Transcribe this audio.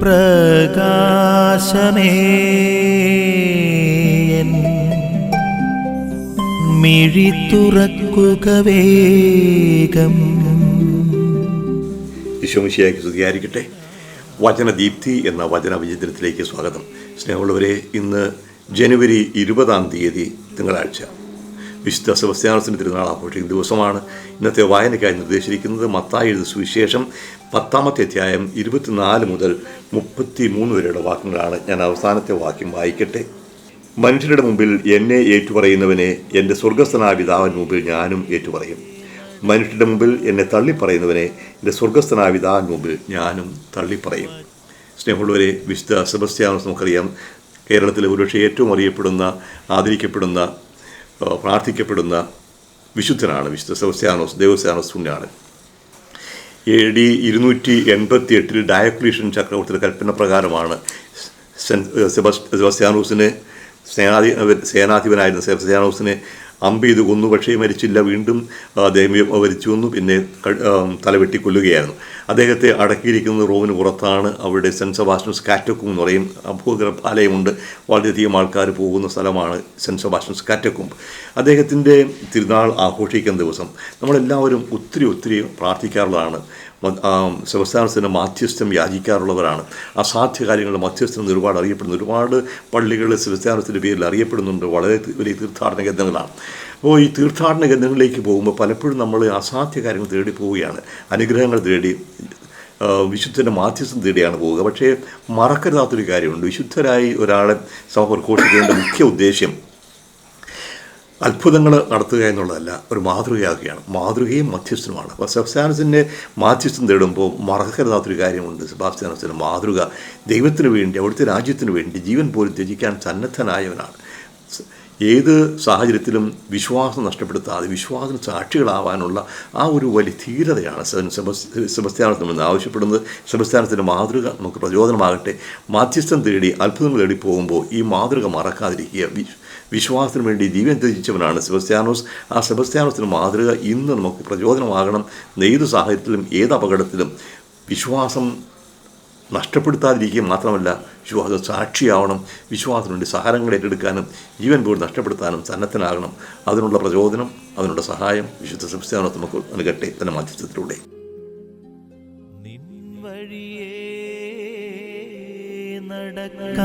പ്രകാശമേ. മിഴി തുറക്കുക വേഗം. ഈശോമിശിയാക്കി സ്തുതിയായിരിക്കട്ടെ. വചനദീപ്തി എന്ന വചന വിചിത്രത്തിലേക്ക് സ്വാഗതം. സ്നേഹമുള്ളവരെ ഇന്ന് ജനുവരി ഇരുപതാം തീയതി തിങ്കളാഴ്ച. വിശുദ്ധ സെബസ്ത്യാനസിന്റെ തിരുനാൾ ആഘോഷിക്കുന്ന ദിവസമാണ്. ഇന്നത്തെ വായനയ്ക്കായി നിർദ്ദേശിച്ചിരിക്കുന്നത് മത്തായി എഴുത സുവിശേഷം പത്താമത്തെ അധ്യായം ഇരുപത്തിനാല് മുതൽ മുപ്പത്തി മൂന്ന് വരെയുള്ള വാക്യങ്ങളാണ് ഞാൻ അവസാനത്തെ വാക്യം വായിക്കട്ടെ. മനുഷ്യരുടെ മുമ്പിൽ എന്നെ ഏറ്റുപറയുന്നവനെ എന്റെ സ്വർഗസ്ഥനായ പിതാവിന് മുമ്പിൽ ഞാനും ഏറ്റുപറയും. മനുഷ്യരുടെ മുമ്പിൽ എന്നെ തള്ളിപ്പറയുന്നവനെ എന്റെ സ്വർഗസ്ഥനായ പിതാവിന് മുമ്പിൽ ഞാനും തള്ളിപ്പറയും. സ്നേഹമുള്ളവരെ വിശുദ്ധ സെബസ്ത്യാനോസ് നമുക്കറിയാം കേരളത്തിലെ ഒരുപക്ഷെ ഏറ്റവും അറിയപ്പെടുന്ന ആദരിക്കപ്പെടുന്ന പ്രാർത്ഥിക്കപ്പെടുന്ന വിശുദ്ധനാണ് വിശുദ്ധ സെബസ്ത്യാനോസ് ദേവസ്യാനോസ് പുണ്യാണ്. എ ഡി ഇരുന്നൂറ്റി എൺപത്തി എട്ടിൽ ഡയക്ലീഷൻ ചക്രവർത്തിയുടെ കൽപ്പന പ്രകാരമാണ് സെബസ്ത്യാനോസിനെ സേനാധി സേനാധിപനായിരുന്ന സെബസ്ത്യാനോസിനെ അമ്പ് ചെയ്ത് കൊന്നു. പക്ഷേ മരിച്ചില്ല. വീണ്ടും ദൈവം മരിച്ചു കൊന്നു. പിന്നെ തലവെട്ടിക്കൊല്ലുകയായിരുന്നു അദ്ദേഹത്തെ അടക്കിയിരിക്കുന്ന റോമിന് പുറത്താണ്. അവിടെ സെന്റ് സെബാസ്റ്റ്യൻസ് കാറ്റക്കും എന്ന് പറയും. അഭൂഗർഭാലയമുണ്ട് വളരെയധികം ആൾക്കാർ പോകുന്ന സ്ഥലമാണ് സെന്റ് സെബാസ്റ്റ്യൻസ് കാറ്റക്കും. അദ്ദേഹത്തിന്റെ തിരുനാൾ ആഘോഷിക്കുന്ന ദിവസം നമ്മളെല്ലാവരും ഒത്തിരി ഒത്തിരി പ്രാർത്ഥിക്കാറുള്ളതാണ്. സെബസ്താനത്തിന്റെ മാധ്യസ്ഥം യാചിക്കാറുള്ളവരാണ് അസാധ്യ കാര്യങ്ങളുടെ മധ്യസ്ഥം എന്ന് ഒരുപാട് അറിയപ്പെടുന്നു. ഒരുപാട് പള്ളികൾ സെബസ്താനത്തിന്റെ പേരിൽ അറിയപ്പെടുന്നുണ്ട്. വളരെ വലിയ തീർത്ഥാടന കേന്ദ്രങ്ങളാണ് അപ്പോൾ ഈ തീർത്ഥാടന കേന്ദ്രങ്ങളിലേക്ക് പോകുമ്പോൾ പലപ്പോഴും നമ്മൾ അസാധ്യ കാര്യങ്ങൾ തേടി പോവുകയാണ്. അനുഗ്രഹങ്ങൾ തേടി വിശുദ്ധന്റെ മാധ്യസ്ഥം തേടിയാണ് പോവുക. പക്ഷേ മറക്കരുതാത്തൊരു കാര്യമുണ്ട്. വിശുദ്ധരായി ഒരാളെ സഭ പ്രഘോഷിക്കേണ്ട മുഖ്യ ഉദ്ദേശ്യം അത്ഭുതങ്ങൾ നടത്തുക എന്നുള്ളതല്ല ഒരു മാതൃകയാക്കുകയാണ് മാതൃകയും മധ്യസ്ഥനുമാണ്. അപ്പോൾ സെബാസ്റ്റ്യാനസിന്റെ മാധ്യസ്ഥം തേടുമ്പോൾ മറക്കരുതാത്തൊരു കാര്യമുണ്ട് സെബാസ്റ്റ്യാനസിന്റെ മാതൃക. ദൈവത്തിന് വേണ്ടി അവിടുത്തെ രാജ്യത്തിന് വേണ്ടി ജീവൻ പോലും ത്യജിക്കാൻ സന്നദ്ധനായവനാണ്. ഏത് സാഹചര്യത്തിലും വിശ്വാസം നഷ്ടപ്പെടുത്താതെ വിശ്വാസത്തിന് സാക്ഷികളാവാനുള്ള ആ ഒരു വലിയ ധീരതയാണ് സെബസ്ത്യാനത്തിൽ നിന്ന് ആവശ്യപ്പെടുന്നത്. സെബസ്ത്യാനത്തിന്റെ മാതൃക നമുക്ക് പ്രചോദനമാകട്ടെ. മാധ്യസ്ഥം തേടി അത്ഭുതങ്ങൾ തേടി പോകുമ്പോൾ ഈ മാതൃക മറക്കാതിരിക്കുക. വിശ്വാസത്തിന് വേണ്ടി ജീവൻ ത്യജിച്ചവനാണ് സെബസ്ത്യാനോസ്. ആ സെബസ്ത്യാനോസിന് മാതൃക ഇന്ന് നമുക്ക് പ്രചോദനമാകണം. ഏത് സാഹചര്യത്തിലും ഏത് അപകടത്തിലും വിശ്വാസം നഷ്ടപ്പെടുത്താതിരിക്കുക മാത്രമല്ല വിശ്വാസം സാക്ഷിയാവണം വിശ്വാസത്തിന് വേണ്ടി സഹാരങ്ങൾ ഏറ്റെടുക്കാനും ജീവൻ പോലും നഷ്ടപ്പെടുത്താനും സന്നദ്ധനാകണം. അതിനുള്ള പ്രചോദനം അതിനുള്ള സഹായം വിശുദ്ധ സംസ്ഥാനം നമുക്ക് നൽകട്ടെ തന്നെ മധ്യസ്ഥത്തിലൂടെ നടക്ക